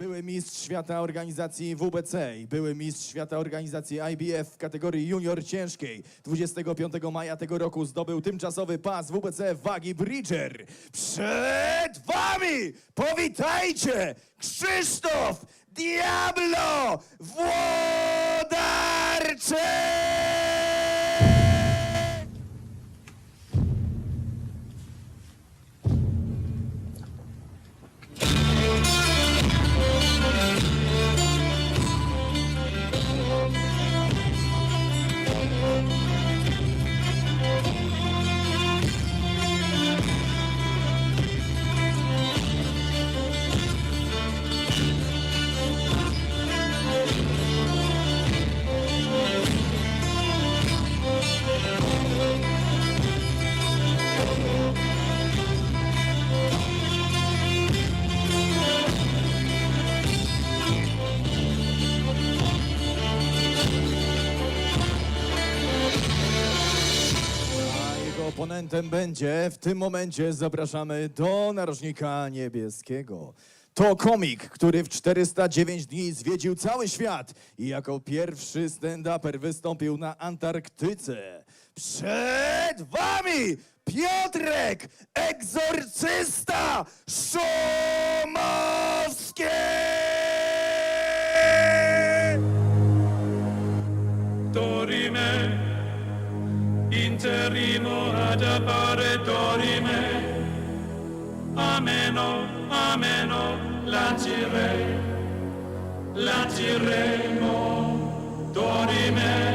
Były mistrz świata organizacji WBC i były mistrz świata organizacji IBF w kategorii junior ciężkiej. 25 maja tego roku zdobył tymczasowy pas WBC wagi Bridger. Przed wami powitajcie Krzysztof Diablo Włodarczyk! Oponentem będzie w tym momencie zapraszamy do narożnika niebieskiego. To komik, który w 409 dni zwiedził cały świat i jako pierwszy stand-uper wystąpił na Antarktyce. Przed wami Piotrek, egzorcysta Szumowski! Ad appare dorime, ameno, ameno, lancirei, lanciremo, dorime,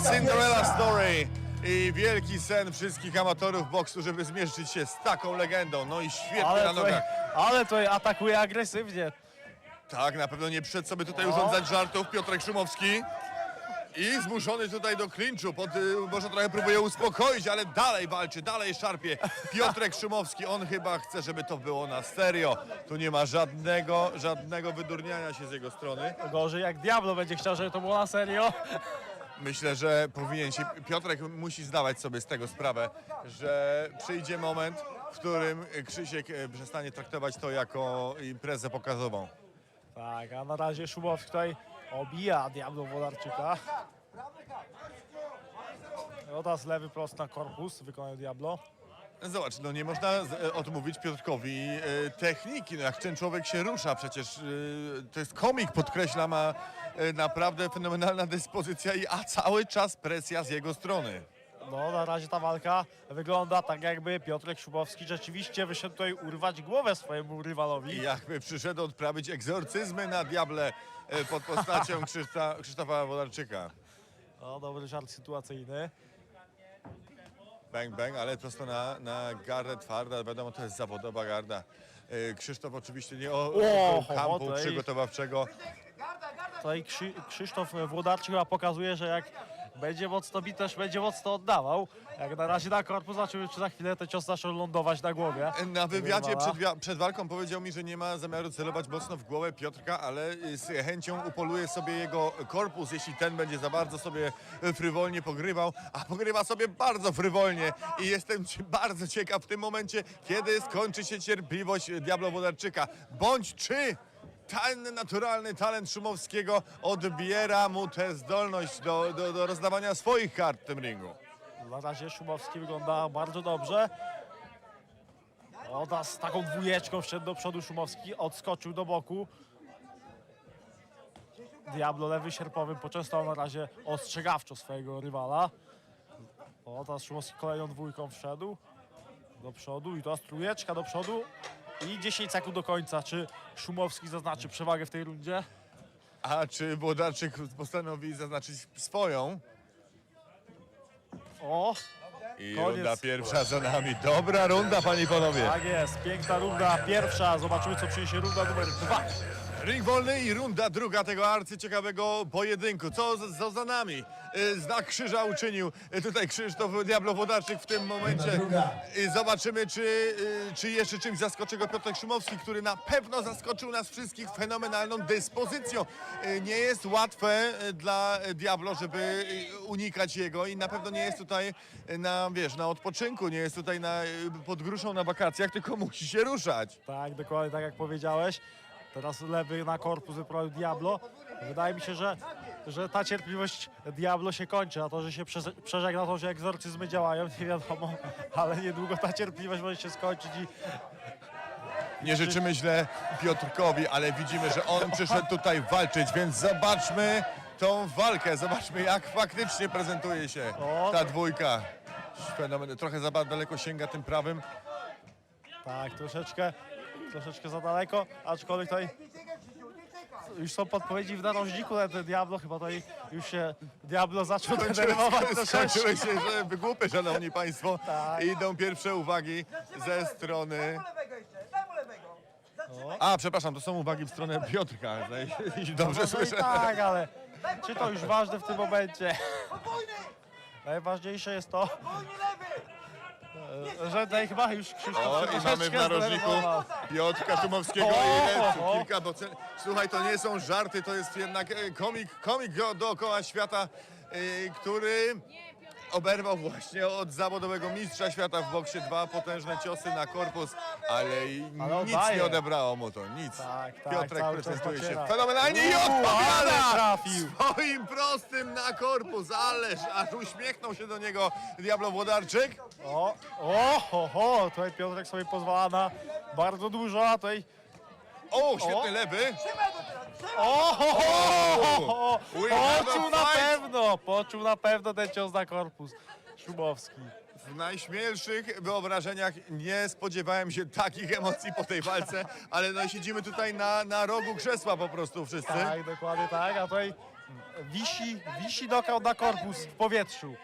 Cinderella Story i wielki sen wszystkich amatorów boksu, żeby zmierzyć się z taką legendą. No i świetnie na Ale tutaj, nogach. ale tutaj atakuje agresywnie. Tak, na pewno nie przyszedł sobie tutaj urządzać żartów Piotrek Szymowski. I zmuszony tutaj do klinczu, pod, y, może trochę próbuje uspokoić, ale dalej walczy, dalej szarpie. Piotrek Szymowski, on chyba chce, żeby to było na serio. Tu nie ma żadnego, żadnego wydurniania się z jego strony. Gorzej jak Diablo będzie chciał, żeby to było na serio. Myślę, że powinien się, Piotrek musi zdawać sobie z tego sprawę, że przyjdzie moment, w którym Krzysiek e, przestanie traktować to jako imprezę pokazową. Tak, a na razie Szumowski tutaj obija Diablo Wodarczyka. No teraz lewy prost na korpus wykonał Diablo. Zobacz, no nie można z- e, odmówić Piotrkowi e, techniki, no jak ten człowiek się rusza, przecież e, to jest komik, podkreślam, a e, naprawdę fenomenalna dyspozycja, i, a cały czas presja z jego strony. No na razie ta walka wygląda tak jakby Piotrek Szumowski rzeczywiście wyszedł tutaj urwać głowę swojemu rywalowi. I jakby przyszedł odprawić egzorcyzmy na diable e, pod postacią Krzyszta, Krzysztofa Wodarczyka. No dobry żart sytuacyjny. Bang, bang, ale prosto na, na gardę twarda. Wiadomo, to jest zawodowa garda. E, Krzysztof oczywiście nie o, O, o kampu tutaj. przygotowawczego. Tutaj Krzy, Krzysztof Włodarczyk chyba pokazuje, że jak będzie mocno bit, też będzie mocno oddawał. Jak na razie na korpus, zobaczymy, czy za chwilę te cios zaczną lądować na głowie. Na wywiadzie przed, wia- przed walką powiedział mi, że nie ma zamiaru celować mocno w głowę Piotrka, ale z chęcią upoluje sobie jego korpus, jeśli ten będzie za bardzo sobie frywolnie pogrywał, a pogrywa sobie bardzo frywolnie i jestem ci- bardzo ciekaw w tym momencie, kiedy skończy się cierpliwość Diablo Wodarczyka, bądź czy ten naturalny talent Szumowskiego odbiera mu tę zdolność do, do, do rozdawania swoich kart w tym ringu. Na razie Szumowski wygląda bardzo dobrze. O, ta z taką dwójeczką wszedł do przodu Szumowski, odskoczył do boku. Diablo lewy sierpowym poczęstował na razie ostrzegawczo swojego rywala. O, teraz Szumowski kolejną dwójką wszedł do przodu i teraz trójeczka do przodu i 10 sekund do końca. Czy Szumowski zaznaczy przewagę w tej rundzie? A czy Włodarczyk postanowi zaznaczyć swoją? O, I Koniec. runda pierwsza za nami. Dobra runda, panie i panowie. tak jest, piękna runda pierwsza. Zobaczymy, co przyniesie runda numer dwa. Ring wolny i runda druga tego arcyciekawego pojedynku. Co, z- co za nami? Y, Znak krzyża uczynił y, tutaj Krzysztof Diablo Wodarczyk w tym momencie. Y, Zobaczymy, czy, czy jeszcze czymś zaskoczy go Piotr Szumowski, który na pewno zaskoczył nas wszystkich fenomenalną dyspozycją. Nie jest łatwe dla Diablo, żeby unikać jego i na pewno nie jest tutaj na, wiesz, na odpoczynku, nie jest tutaj na, pod gruszą na wakacjach, tylko musi się ruszać. Tak, dokładnie tak jak powiedziałeś. Teraz lewy na korpus wyprawił Diablo. Wydaje mi się, że, że ta cierpliwość Diablo się kończy, a to, że się prze- przeżegna to, że egzorcyzmy działają, nie wiadomo, ale niedługo ta cierpliwość może się skończyć i Nie życzymy źle Piotrkowi, ale widzimy, że on przyszedł tutaj walczyć, więc zobaczmy tą walkę. Zobaczmy, jak faktycznie prezentuje się ta dwójka. Fenomen. Trochę za bardzo daleko sięga tym prawym. tak, troszeczkę, troszeczkę za daleko, aczkolwiek tutaj już są podpowiedzi w narożniku na ten Diablo, chyba tutaj już się Diablo zaczął denerwować troszeczkę. Skończyły się, że wygłupy, szanowni państwo. Tak. Idą pierwsze uwagi ze strony... Zatrzymaj. A, przepraszam, to są uwagi w stronę Piotrka. Jeśli Dobrze Może i słyszę. tak, ale czy to już ważne w tym momencie? Podwójny, Najważniejsze jest to, podwójny lewy. Że tutaj chyba już Krzysztof O, i mamy w narożniku zdenerwował. Piotrka Szumowskiego O, i o. Kilka docen... Słuchaj, to nie są żarty, to jest jednak e, komik, komik do- dookoła świata, e, który oberwał właśnie od zawodowego mistrza świata w boksie dwa potężne ciosy na korpus, ale i Ale nic oddaje. nie odebrało mu to, nic. Tak, tak, Piotrek cały czas prezentuje się fenomenalnie i Uuu, ale odpowiada trafił. swoim prostym na korpus, ależ aż uśmiechnął się do niego Diablo Włodarczyk. O, o, ho, ho, tutaj Piotrek sobie pozwala na bardzo dużo, a tutaj O, świetny lewy. O, ho, ho, ho, ho. We have a poczuł na fight. pewno, poczuł na pewno ten cios na korpus Szumowski. W najśmielszych wyobrażeniach nie spodziewałem się takich emocji po tej walce, ale no siedzimy tutaj na, na rogu krzesła po prostu wszyscy. Tak, dokładnie tak, a tutaj wisi, wisi knockout na korpus w powietrzu.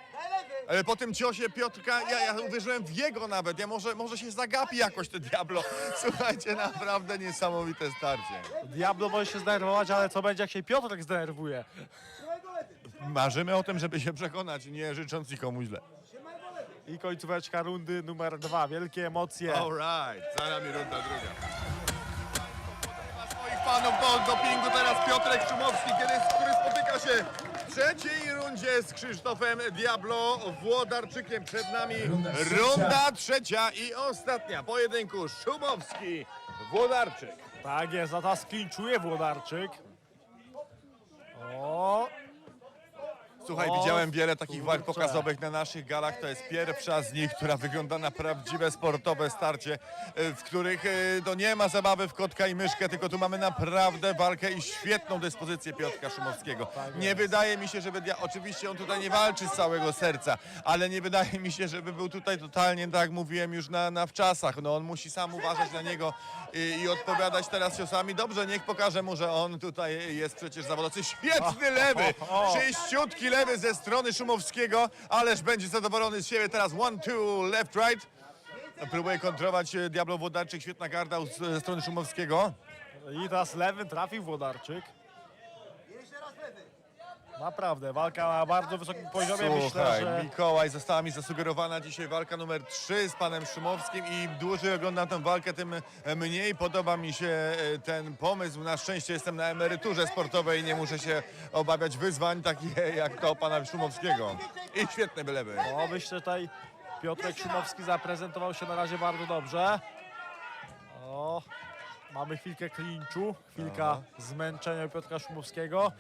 Ale po tym ciosie Piotrka, ja, ja uwierzyłem w jego nawet, ja może, może się zagapi jakoś to Diablo. Słuchajcie, naprawdę niesamowite starcie. Diablo może się zdenerwować, ale co będzie jak się Piotrek zdenerwuje? Marzymy o tym, żeby się przekonać, nie życząc nikomu źle. I końcóweczka rundy numer dwa. Wielkie emocje. Alright, za nami runda druga. Fanów do dopingu teraz Piotrek Szumowski, kiedy, który spotyka się w trzeciej rundzie z Krzysztofem Diablo Włodarczykiem. Przed nami runda trzecia i ostatnia pojedynku Szumowski Włodarczyk. Tak jest, a klinczuje Włodarczyk. O, Słuchaj, widziałem wiele takich walk pokazowych na naszych galach. To jest pierwsza z nich, która wygląda na prawdziwe sportowe starcie, e, w których e, to nie ma zabawy w kotka i myszkę, tylko tu mamy naprawdę walkę i świetną dyspozycję Piotrka Szumowskiego. Nie wydaje mi się, żeby... dia- Oczywiście on tutaj nie walczy z całego serca, ale nie wydaje mi się, żeby był tutaj totalnie, tak jak mówiłem już na, na wczasach. No on musi sam uważać na niego i, i odpowiadać teraz ciosami. Dobrze, niech pokaże mu, że on tutaj jest przecież zawodowcy. Świetny lewy! Czyściutki lewy ze strony Szumowskiego, ależ będzie zadowolony z siebie teraz. One, two, left, right. Próbuje kontrolować e, Diablo Włodarczyk, świetna garda z ze strony Szumowskiego. i teraz lewym trafił Włodarczyk. Naprawdę, walka na bardzo wysokim poziomie. Myślę, Słuchaj, że Mikołaj, została mi zasugerowana dzisiaj walka numer 3 z panem Szumowskim i im dłużej oglądam tę walkę, tym mniej podoba mi się e, ten pomysł. Na szczęście jestem na emeryturze sportowej i nie muszę się obawiać wyzwań takich jak to pana Szumowskiego. I świetne wylewy. o, myślę, że tutaj Piotrek Szumowski zaprezentował się na razie bardzo dobrze. O, mamy chwilkę klinczu, chwilka zmęczenia Piotra Szumowskiego.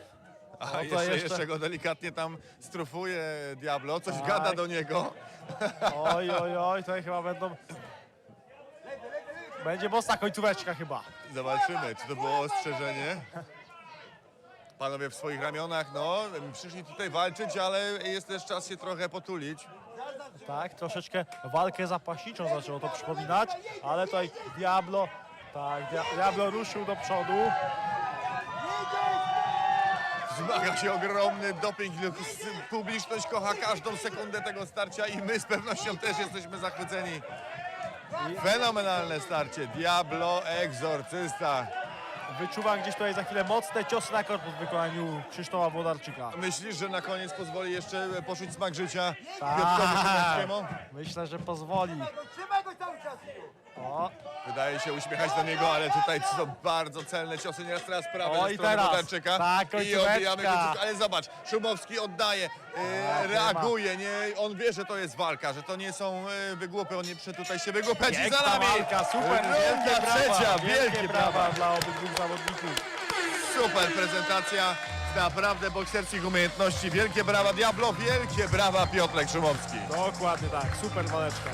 A No jeszcze, jeszcze- jeszcze go delikatnie tam strufuje Diablo, coś Tak. gada do niego. Oj, oj, oj, tutaj chyba będą. Będzie mocna końcóweczka chyba. Zobaczymy, czy to było ostrzeżenie. Panowie w swoich ramionach, no, przyszli tutaj walczyć, ale jest też czas się trochę potulić. Tak, troszeczkę walkę zapaśniczą zaczęło to przypominać, ale tutaj Diablo, tak, Dia- Diablo ruszył do przodu. Wzmaga się ogromny doping, publiczność kocha każdą sekundę tego starcia i my z pewnością też jesteśmy zachwyceni. Fenomenalne starcie, Diablo, Egzorcysta. Wyczuwam gdzieś tutaj za chwilę mocne ciosy na korpus w wykonaniu Krzysztofa Włodarczyka. Myślisz, że na koniec pozwoli jeszcze poczuć smak życia Tak. Piotrowi Szumowskiemu? Myślę, że pozwoli. Trzymaj go cały czas. O, Wydaje się uśmiechać do niego, ale tutaj są bardzo celne ciosy, nieraz teraz prawe O, ze i strony teraz. Wodarczyka. Tak, I końcóweczka. odbijamy końcówkę. Ale zobacz, Szumowski oddaje, e, reaguje, nie? on wie, że to jest walka, że to nie są e, wygłupy, on nie chce tutaj się i piękna za nami. walka, super, Runda wielkie brawa, trzecia, wielkie, brawa. dla obydwu zawodników. Super prezentacja, naprawdę bokserskich umiejętności. Wielkie brawa Diablo, wielkie brawa Piotrek Szumowski. Dokładnie tak, super waleczka.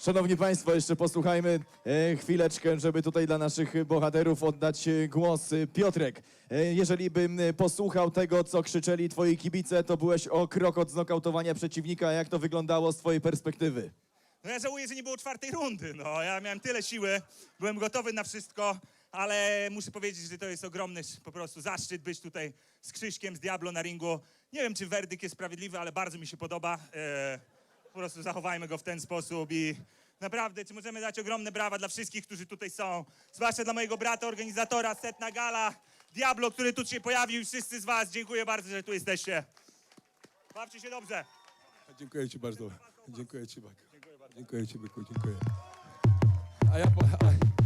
Szanowni Państwo, jeszcze posłuchajmy e, chwileczkę, żeby tutaj dla naszych bohaterów oddać e, głos. E, Piotrek, jeżeli bym posłuchał tego, co krzyczeli twoi kibice, to byłeś o krok od znokautowania przeciwnika. Jak to wyglądało z twojej perspektywy? No ja żałuję, że nie było czwartej rundy. No, ja miałem tyle siły, byłem gotowy na wszystko, ale muszę powiedzieć, że to jest ogromny po prostu zaszczyt być tutaj z Krzyśkiem, z Diablo na ringu. Nie wiem, czy werdykt jest sprawiedliwy, ale bardzo mi się podoba. E, po prostu zachowajmy go w ten sposób i naprawdę, czy możemy dać ogromne brawa dla wszystkich, którzy tutaj są, zwłaszcza dla mojego brata, organizatora, Setna Gala, Diablo, który tu się pojawił wszyscy z was. Dziękuję bardzo, że tu jesteście. Bawcie się dobrze. Dziękuję Ci bardzo. Dziękuję Ci bardzo. Dziękuję Ci, byku, dziękuję. A ja, po- a